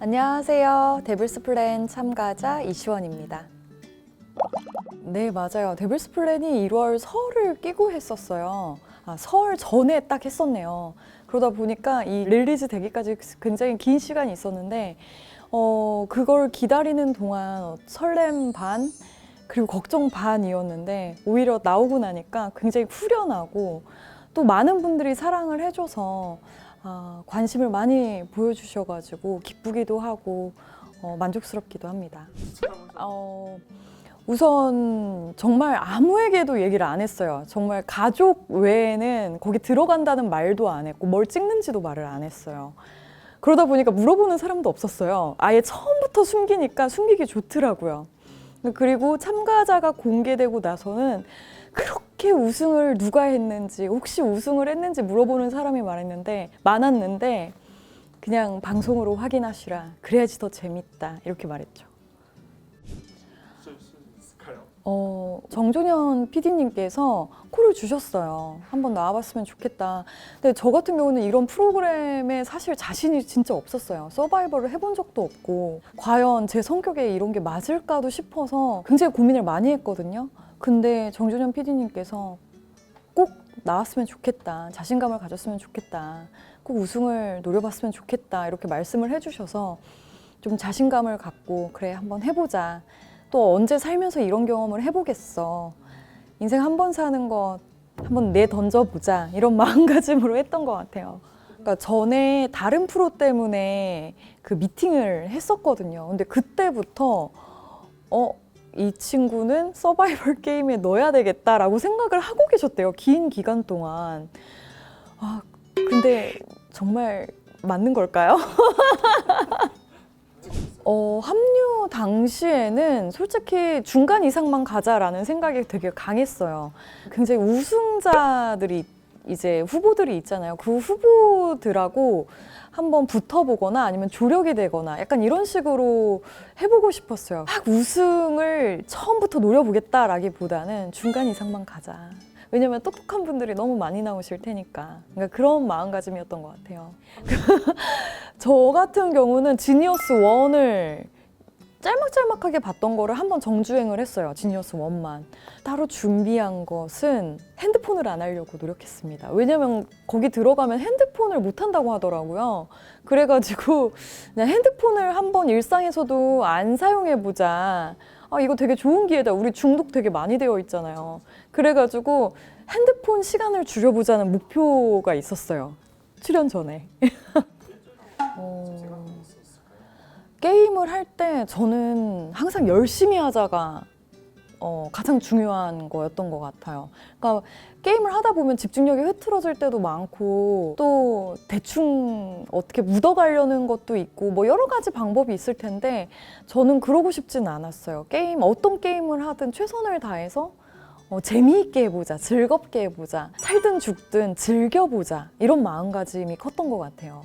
안녕하세요. 데블스 플랜 참가자 이시원입니다. 네, 맞아요. 데블스 플랜이 1월 설을 끼고 했었어요. 아, 설 전에 딱 했었네요. 그러다 보니까 이 릴리즈 되기까지 굉장히 긴 시간이 있었는데, 어, 그걸 기다리는 동안 설렘 반, 그리고 걱정 반이었는데, 오히려 나오고 나니까 굉장히 후련하고, 또 많은 분들이 사랑을 해줘서, 아, 관심을 많이 보여주셔가지고, 기쁘기도 하고, 어, 만족스럽기도 합니다. 어, 우선 정말 아무에게도 얘기를 안 했어요. 정말 가족 외에는 거기 들어간다는 말도 안 했고 뭘 찍는지도 말을 안 했어요. 그러다 보니까 물어보는 사람도 없었어요. 아예 처음부터 숨기니까 숨기기 좋더라고요. 그리고 참가자가 공개되고 나서는 그렇게 우승을 누가 했는지 혹시 우승을 했는지 물어보는 사람이 많았는데 많았는데 그냥 방송으로 확인하시라 그래야지 더 재밌다 이렇게 말했죠. 어, 정종현 PD님께서 콜을 주셨어요. 한번 나와봤으면 좋겠다. 근데 저 같은 경우는 이런 프로그램에 사실 자신이 진짜 없었어요. 서바이벌을 해본 적도 없고, 과연 제 성격에 이런 게 맞을까도 싶어서 굉장히 고민을 많이 했거든요. 근데 정종현 PD님께서 꼭 나왔으면 좋겠다. 자신감을 가졌으면 좋겠다. 꼭 우승을 노려봤으면 좋겠다. 이렇게 말씀을 해주셔서 좀 자신감을 갖고, 그래, 한번 해보자. 또 언제 살면서 이런 경험을 해보겠어. 인생 한 번 사는 것 한번 내 던져보자. 이런 마음가짐으로 했던 것 같아요. 그러니까 전에 다른 프로 때문에 그 미팅을 했었거든요. 근데 그때부터 어, 이 친구는 서바이벌 게임에 넣어야 되겠다라고 생각을 하고 계셨대요. 긴 기간 동안. 아, 근데 정말 맞는 걸까요? 어, 합류 당시에는 솔직히 중간 이상만 가자라는 생각이 되게 강했어요. 굉장히 우승자들이 이제 후보들이 있잖아요. 그 후보들하고 한번 붙어보거나 아니면 조력이 되거나 약간 이런 식으로 해보고 싶었어요. 막 우승을 처음부터 노려보겠다라기보다는 중간 이상만 가자. 왜냐면 똑똑한 분들이 너무 많이 나오실 테니까. 그러니까 그런 마음가짐이었던 것 같아요. 저 같은 경우는 지니어스 1을 짤막짤막하게 봤던 거를 한번 정주행을 했어요. 지니어스 1만. 따로 준비한 것은 핸드폰을 안 하려고 노력했습니다. 왜냐면 거기 들어가면 핸드폰을 못 한다고 하더라고요. 그래가지고 그냥 핸드폰을 한번 일상에서도 안 사용해보자. 아, 이거 되게 좋은 기회다. 우리 중독 되게 많이 되어 있잖아요. 그래가지고 핸드폰 시간을 줄여보자는 목표가 있었어요. 출연 전에. 어, 게임을 할 때 저는 항상 열심히 하자가 어, 가장 중요한 거였던 것 같아요. 그러니까 게임을 하다 보면 집중력이 흐트러질 때도 많고 또 대충 어떻게 묻어가려는 것도 있고 뭐 여러 가지 방법이 있을 텐데 저는 그러고 싶진 않았어요. 게임 어떤 게임을 하든 최선을 다해서 어, 재미있게 해보자, 즐겁게 해보자, 살든 죽든 즐겨보자 이런 마음가짐이 컸던 것 같아요.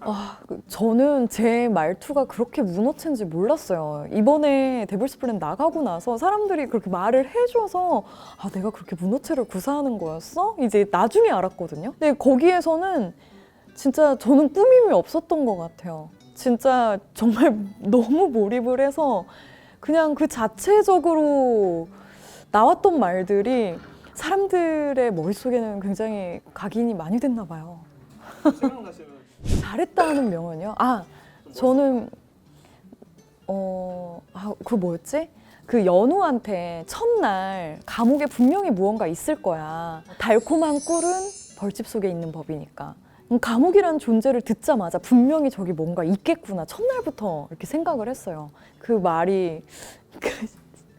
아, 그 저는 제 말투가 그렇게 문어체인지 몰랐어요. 이번에 데블스 플랜 나가고 나서 사람들이 그렇게 말을 해줘서 아, 내가 그렇게 문어체를 구사하는 거였어? 이제 나중에 알았거든요. 근데 거기에서는 진짜 저는 꾸밈이 없었던 것 같아요. 진짜 정말 너무 몰입을 해서 그냥 그 자체적으로 나왔던 말들이 사람들의 머릿속에는 굉장히 각인이 많이 됐나 봐요. 생각나시는 잘했다는 명언이요? 아, 저는 어, 아, 그 뭐였지? 그 연우한테 첫날 감옥에 분명히 무언가 있을 거야. 달콤한 꿀은 벌집 속에 있는 법이니까. 음, 감옥이라는 존재를 듣자마자 분명히 저기 뭔가 있겠구나. 첫날부터 이렇게 생각을 했어요. 그 말이 그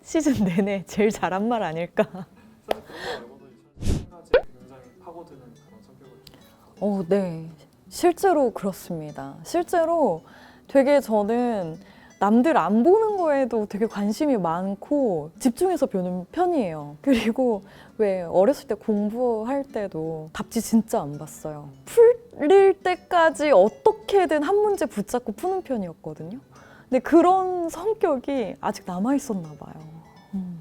시즌 내내 제일 잘한 말 아닐까. 어, 네. 실제로 그렇습니다. 실제로 되게 저는 남들 안 보는 거에도 되게 관심이 많고 집중해서 보는 편이에요. 그리고 왜 어렸을 때 공부할 때도 답지 진짜 안 봤어요. 풀릴 때까지 어떻게든 한 문제 붙잡고 푸는 편이었거든요. 근데 그런 성격이 아직 남아 있었나 봐요. 음.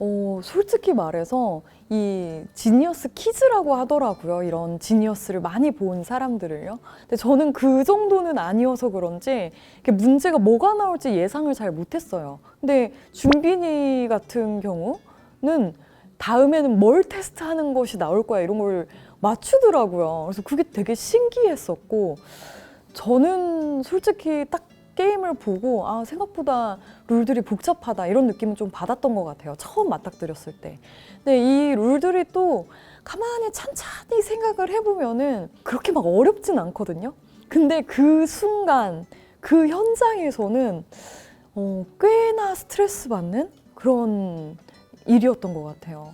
어, 솔직히 말해서 이 지니어스 키즈라고 하더라고요. 이런 지니어스를 많이 본 사람들을요. 근데 저는 그 정도는 아니어서 그런지 문제가 뭐가 나올지 예상을 잘 못했어요. 근데 준빈이 같은 경우는 다음에는 뭘 테스트하는 것이 나올 거야 이런 걸 맞추더라고요. 그래서 그게 되게 신기했었고 저는 솔직히 딱 게임을 보고 아 생각보다 룰들이 복잡하다 이런 느낌을 좀 받았던 것 같아요. 처음 맞닥뜨렸을 때. 근데 이 룰들이 또 가만히 찬찬히 생각을 해보면은 그렇게 막 어렵진 않거든요. 근데 그 순간 그 현장에서는 어, 꽤나 스트레스 받는 그런 일이었던 것 같아요.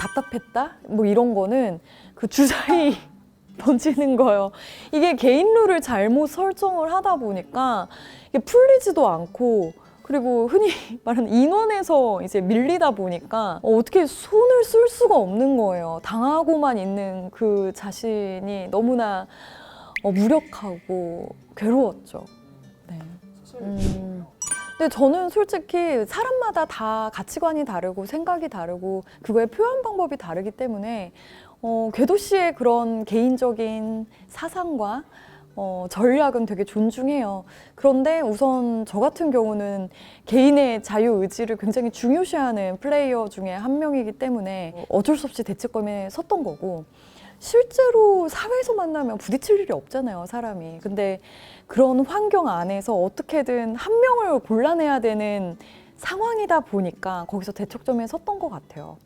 답답했다? 뭐 이런 거는 그 주사위 던지는 거요. 이게 개인 룰을 잘못 설정을 하다 보니까 이게 풀리지도 않고 그리고 흔히 말하는 인원에서 이제 밀리다 보니까 어, 어떻게 손을 쓸 수가 없는 거예요. 당하고만 있는 그 자신이 너무나 어, 무력하고 괴로웠죠. 네. 음. 근데 저는 솔직히 사람마다 다 가치관이 다르고 생각이 다르고 그거의 표현 방법이 다르기 때문에 어, 궤도 씨의 그런 개인적인 사상과 어, 전략은 되게 존중해요. 그런데 우선 저 같은 경우는 개인의 자유 의지를 굉장히 중요시하는 플레이어 중에 한 명이기 때문에 어쩔 수 없이 대책검에 섰던 거고 실제로 사회에서 만나면 부딪힐 일이 없잖아요, 사람이. 근데 그런 환경 안에서 어떻게든 한 명을 골라내야 되는 상황이다 보니까 거기서 대척점에 섰던 것 같아요.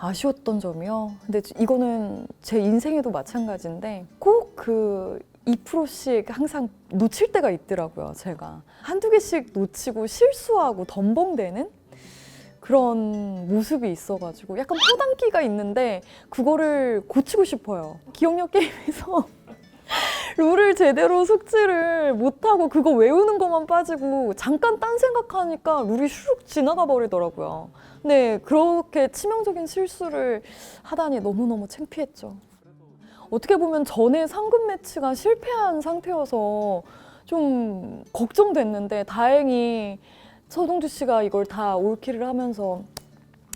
아쉬웠던 점이요. 근데 이거는 제 인생에도 마찬가지인데 꼭그 2%씩 항상 놓칠 때가 있더라고요, 제가. 한두 개씩 놓치고 실수하고 덤벙대는 그런 모습이 있어가지고 약간 허당기가 있는데 그거를 고치고 싶어요. 기억력 게임에서 룰을 제대로 숙지를 못하고 그거 외우는 것만 빠지고 잠깐 딴 생각하니까 룰이 슉 지나가 버리더라고요. 근데 그렇게 치명적인 실수를 하다니 너무너무 창피했죠. 어떻게 보면 전에 상금 매치가 실패한 상태여서 좀 걱정됐는데 다행히 서동주 씨가 이걸 다 올킬을 하면서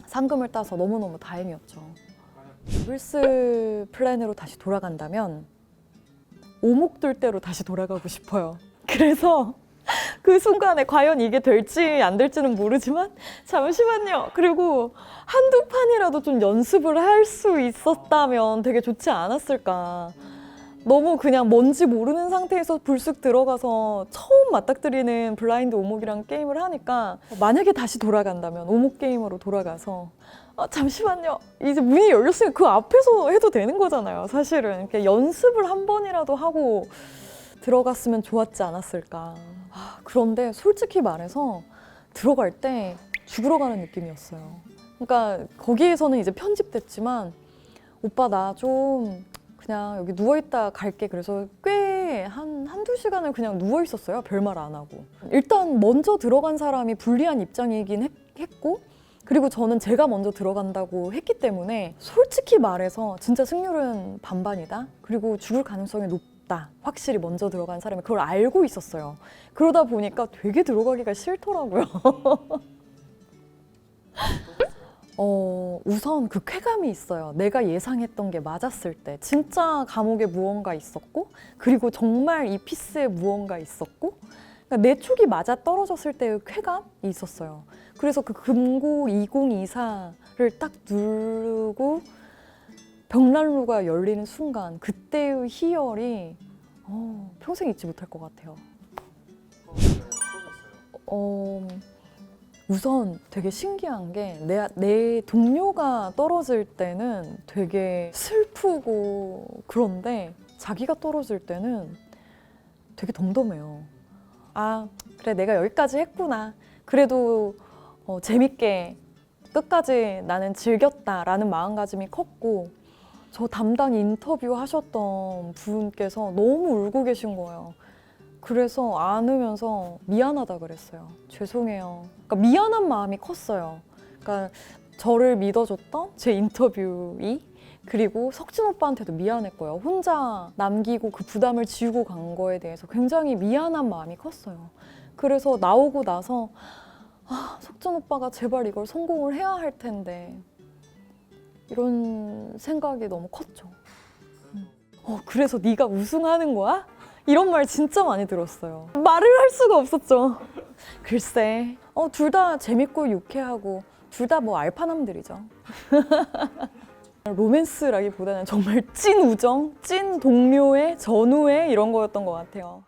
상금을 따서 너무너무 다행이었죠. 물스 플랜으로 다시 돌아간다면 오목들 때로 다시 돌아가고 싶어요. 그래서 그 순간에 과연 이게 될지 안 될지는 모르지만 잠시만요. 그리고 한두 판이라도 좀 연습을 할 수 있었다면 되게 좋지 않았을까. 너무 그냥 뭔지 모르는 상태에서 불쑥 들어가서 처음 맞닥뜨리는 블라인드 오목이랑 게임을 하니까 만약에 다시 돌아간다면 오목 게임으로 돌아가서 아, 잠시만요. 이제 문이 열렸으니까 그 앞에서 해도 되는 거잖아요. 사실은 이렇게 연습을 한 번이라도 하고 들어갔으면 좋았지 않았을까. 아, 그런데 솔직히 말해서 들어갈 때 죽으러 가는 느낌이었어요. 그러니까 거기에서는 이제 편집됐지만 오빠 나 좀 그냥 여기 누워있다 갈게. 그래서 꽤 한, 한두 시간을 그냥 누워있었어요. 별말 안 하고. 일단 먼저 들어간 사람이 불리한 입장이긴 했, 했고 그리고 저는 제가 먼저 들어간다고 했기 때문에 솔직히 말해서 진짜 승률은 반반이다. 그리고 죽을 가능성이 높다. 확실히 먼저 들어간 사람이 그걸 알고 있었어요. 그러다 보니까 되게 들어가기가 싫더라고요. 어, 우선 그 쾌감이 있어요. 내가 예상했던 게 맞았을 때. 진짜 감옥에 무언가 있었고, 그리고 정말 이 피스에 무언가 있었고, 그러니까 내 촉이 맞아 떨어졌을 때의 쾌감이 있었어요. 그래서 그 금고 2024를 딱 누르고 벽난로가 열리는 순간, 그때의 희열이 어, 평생 잊지 못할 것 같아요. 어, 우선 되게 신기한 게 내 내 동료가 떨어질 때는 되게 슬프고 그런데 자기가 떨어질 때는 되게 덤덤해요. 아, 그래, 내가 여기까지 했구나. 그래도 어, 재밌게 끝까지 나는 즐겼다라는 마음가짐이 컸고, 저 담당 인터뷰 하셨던 분께서 너무 울고 계신 거예요. 그래서 안으면서 미안하다 그랬어요. 죄송해요. 그러니까 미안한 마음이 컸어요. 그러니까 저를 믿어줬던 제 인터뷰이 그리고 석진 오빠한테도 미안했고요. 혼자 남기고 그 부담을 지우고 간 거에 대해서 굉장히 미안한 마음이 컸어요. 그래서 나오고 나서 아, 석준 오빠가 제발 이걸 성공을 해야 할 텐데 이런 생각이 너무 컸죠. 그래서 어, 그래서 네가 우승하는 거야? 이런 말 진짜 많이 들었어요. 말을 할 수가 없었죠. 글쎄, 어, 둘 다 재밌고 유쾌하고 둘 다 뭐 알파남들이죠. 로맨스라기보다는 정말 찐 우정, 찐 동료애, 전우애 이런 거였던 것 같아요.